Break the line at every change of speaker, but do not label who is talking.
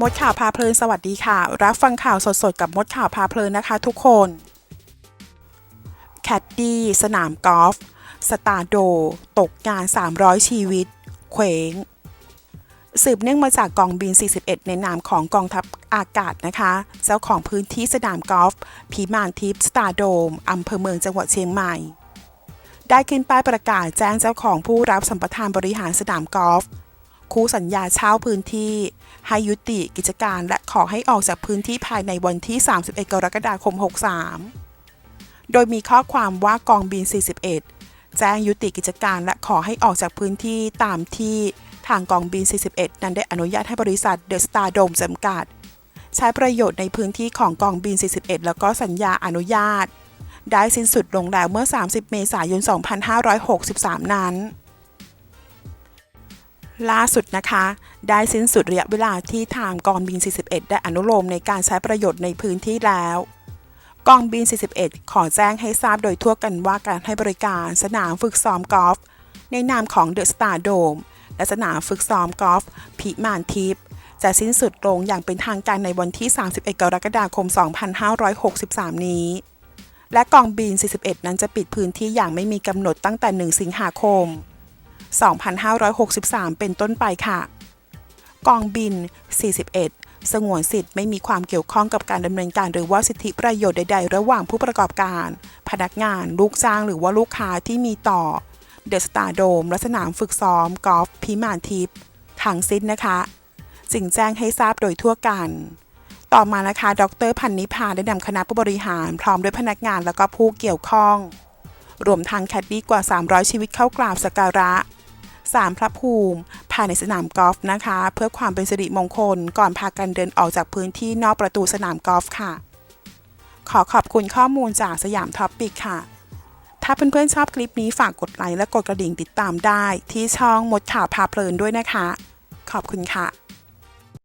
มดข่าวพาเพลินสวัสดีค่ะ รับฟังข่าวสดๆ กับมดข่าวพาเพลินนะคะทุกคน แคดดี้สนามกอล์ฟสตาร์โด ตกงาน 300 ชีวิตเคว้งสืบเนื่องมาจากกองบิน 41 ในนามของกองทัพอากาศนะคะ เจ้าของพื้นที่สนามกอล์ฟพีมานทิพย์สตาร์โดมอำเภอเมืองจังหวัดเชียงใหม่ ได้ขึ้นป้ายประกาศแจ้งเจ้าของผู้รับสัมปทานบริหารสนามกอล์ฟ คู่สัญญาเช่าพื้นที่ ให้ยุติกิจการและขอให้ออกจากพื้นที่ภายในวันที่ 31 กรกฎาคม 63 โดยมีข้อความว่ากองบิน 41 แจ้งยุติกิจการและขอให้ออกจากพื้นที่ตามที่ทางกองบิน 41 นั้นได้อนุญาตให้บริษัทเดอะสตาร์โดมจำกัด ใช้ประโยชน์ในพื้นที่ของกองบิน 41 แล้วก็สัญญาอนุญาต ได้สิ้นสุดลงแล้วเมื่อ 30 เมษายน 2563 นั้น ล่าสุดนะคะ ได้สิ้นสุดระยะเวลาที่ทางกองบิน 41 ได้อนุโลมในการใช้ประโยชน์ในพื้นที่แล้ว กองบิน 41 ขอแจ้งให้ทราบโดยทั่วกันว่าการให้บริการสนามฝึกซ้อมกอล์ฟในนามของเดอะสตาร์โดมและสนามฝึกซ้อมกอล์ฟพิมานทิพย์จะสิ้นสุดลงอย่างเป็นทางการในวันที่ 31 กรกฎาคม 2563 นี้ และกองบิน 41 นั้นจะปิดพื้นที่อย่างไม่มีกำหนดตั้งแต่ 1 สิงหาคม 2563 เป็นต้นไปค่ะ กองบิน 41 สงวนสิทธิ์ไม่มีความเกี่ยวข้องกับการดำเนินการหรือว่าสิทธิประโยชน์ใด ๆ ระหว่างผู้ประกอบการ พนักงาน ลูกจ้างหรือว่าลูกค้าที่มีต่อเดอะสตาร์โดมและสนามฝึกซ้อมกอล์ฟพิมานทิพย์ทั้งสิ้นนะคะจึงแจ้งให้ทราบโดยทั่วกัน ต่อมานะคะ ดรพันนิพาได้นำคณะผู้บริหาร พร้อมด้วยพนักงานแล้วก็ผู้เกี่ยวข้อง รวมทางแคดดี้กว่า 300 ชีวิตเข้ากราบสักการะ สามพระภูมิภายในสนามกอล์ฟนะคะ เพื่อความเป็นสิริมงคลก่อนพากันเดินออกจากพื้นที่นอกประตูสนามกอล์ฟค่ะ ขอขอบคุณข้อมูลจากสยามท็อปปิกค่ะ ถ้าเพื่อนๆชอบคลิปนี้ฝากกดไลค์และกดกระดิ่งติดตามได้ ที่ช่องมดข่าวพาเพลินด้วยนะคะ ขอบคุณค่ะ